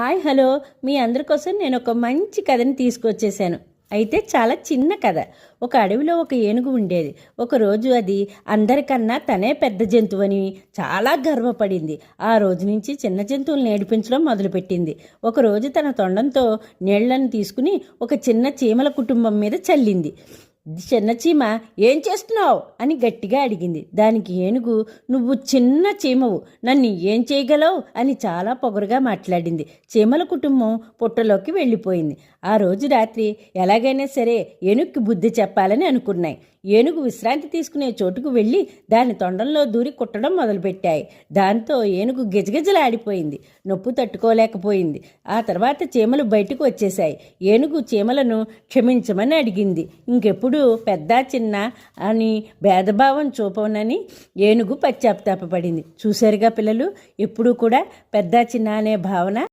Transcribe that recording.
Hi hello. మీ అందరి కోసం నేను ఒక మంచి కథని తీసుకొచ్చేసాను అయితే చాలా చిన్న కథ. ఒక అడవిలో ఒక ఏనుగు ఉండేది. ఒకరోజు అది అందరికన్నా తనే పెద్ద జంతువు అని చాలా గర్వపడింది. ఆ రోజు నుంచి చిన్న జంతువులు నేర్పించడం మొదలుపెట్టింది. ఒకరోజు తన తొండంతో నీళ్ళను తీసుకుని ఒక చిన్న చీమల కుటుంబం మీద చల్లింది. చిన్న చీమ ఏం చేస్తున్నావు? అని గట్టిగా అడిగింది. దానికి ఏనుగు నువ్వు చిన్న చీమవు నన్ను ఏం చేయగలవు? అని చాలా పొగరుగా మాట్లాడింది. చీమల కుటుంబం పుట్టలోకి వెళ్ళిపోయింది. ఆ రోజు రాత్రి ఎలాగైనా సరే ఏనుగుకి బుద్ధి చెప్పాలని అనుకున్నాయి. ఏనుగు విశ్రాంతి తీసుకునే చోటుకు వెళ్ళి దాని తొండంలో దూరి కుట్టడం మొదలుపెట్టాయి. దాంతో ఏనుగు గిజగిజలాడిపోయింది. నొప్పు తట్టుకోలేకపోయింది. ఆ తర్వాత చీమలు బయటకు వచ్చేశాయి. ఏనుగు చీమలను క్షమించమని అడిగింది. ఇంకెప్పుడు పెద్ద చిన్న అని భేదభావం చూపనని ఏనుగు పశ్చాత్తాపడింది చూశారుగా పిల్లలు? ఎప్పుడూ కూడా పెద్ద చిన్న అనే భావన